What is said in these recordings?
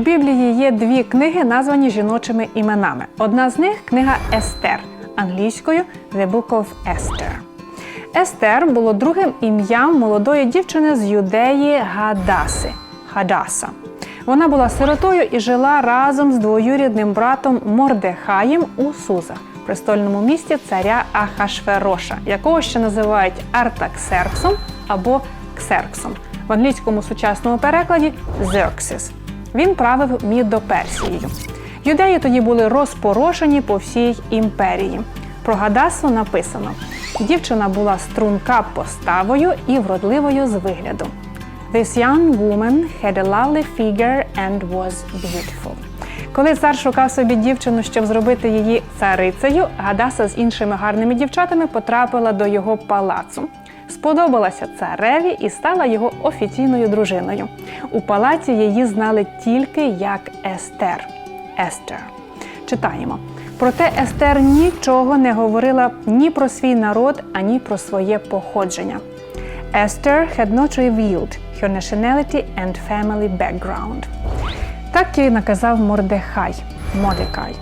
Біблії є дві книги, названі жіночими іменами. Одна з них книга Естер англійською The Book of Esther. Естер було другим ім'ям молодої дівчини з юдеї Гадаси Хадаса. Вона була сиротою і жила разом з двоюрідним братом Мордехаєм у Сузах, престольному місті царя Ахашвероша, якого ще називають Артаксерксом або Ксерксом. В англійському сучасному перекладі Зерксис. Він правив Мідоперсією. Юдеї тоді були розпорошені по всій імперії. Про Гадасу написано: дівчина була струнка поставою і вродливою з вигляду. This young woman had a lovely figure and was beautiful. Коли цар шукав собі дівчину, щоб зробити її царицею, Гадаса з іншими гарними дівчатами потрапила до його палацу. Сподобалася цареві і стала його офіційною дружиною. У палаці її знали тільки як Естер. Естер. Читаємо. Проте Естер нічого не говорила ні про свій народ, ані про своє походження. Esther had not revealed her nationality and family background. Так і наказав Мордехай Модекай.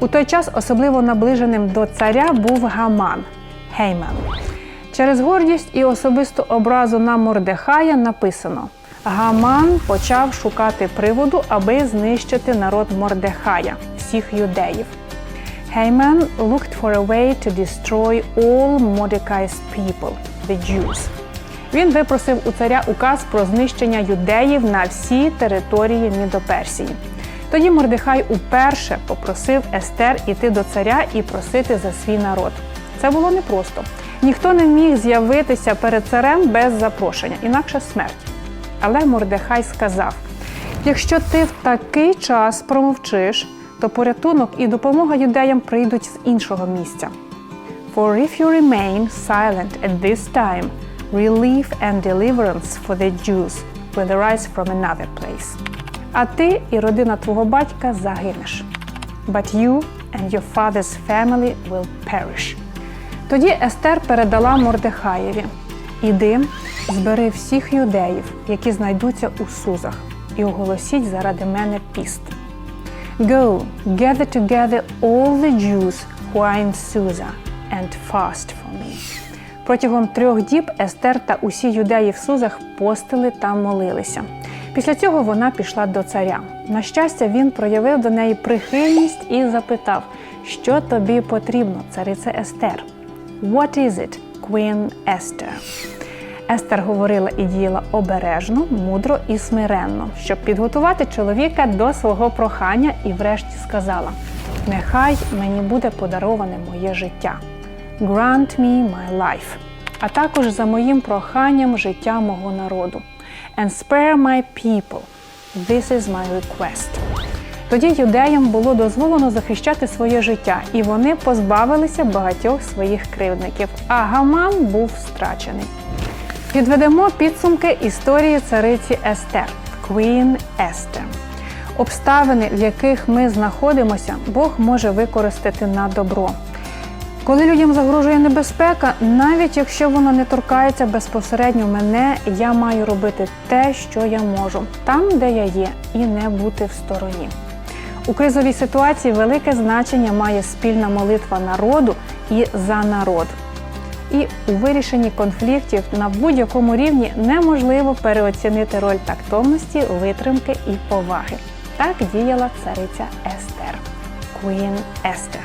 У той час особливо наближеним до царя був Гаман Гейман. Через гордість і особисту образу на Мордехая написано: Гаман почав шукати приводу, аби знищити народ Мордехая, всіх юдеїв. Haman looked for a way to destroy all Mordecai's people, the Jews. Він випросив у царя указ про знищення юдеїв на всій території Мідоперсії. Тоді Мордехай уперше попросив Естер іти до царя і просити за свій народ. Це було непросто. Ніхто не міг з'явитися перед царем без запрошення, інакше смерть. Але Мордехай сказав: якщо ти в такий час промовчиш, то порятунок і допомога юдеям прийдуть з іншого місця. For if you remain silent at this time, relief and deliverance for the Jews will arise from another place. А ти і родина твого батька загинеш. But you and your father's family will perish. Тоді Естер передала Мордехаєві: Іди, збери всіх юдеїв, які знайдуться у Сузах, і оголосіть заради мене піст. Go, gather together all the Jews who are in Susa and fast for me. Протягом трьох діб Естер та усі юдеї в Сузах постили та молилися. Після цього вона пішла до царя. На щастя, він проявив до неї прихильність і запитав, що тобі потрібно, царице Естер. What is it, Queen Esther? Естер говорила і діяла обережно, мудро і смиренно, щоб підготувати чоловіка до свого прохання, і врешті сказала: Нехай мені буде подароване моє життя. Grant me my life, а також за моїм проханням життя мого народу. And spare my people. This is my request. Тоді юдеям було дозволено захищати своє життя, і вони позбавилися багатьох своїх кривдників. А Гаман був страчений. Підведемо підсумки історії цариці Естер Queen Esther. Обставини, в яких ми знаходимося, Бог може використати на добро. Коли людям загрожує небезпека, навіть якщо воно не торкається безпосередньо мене, я маю робити те, що я можу, там, де я є, і не бути в стороні. У кризовій ситуації велике значення має спільна молитва народу і за народ. І у вирішенні конфліктів на будь-якому рівні неможливо переоцінити роль тактовності, витримки і поваги. Так діяла цариця Естер Queen Esther.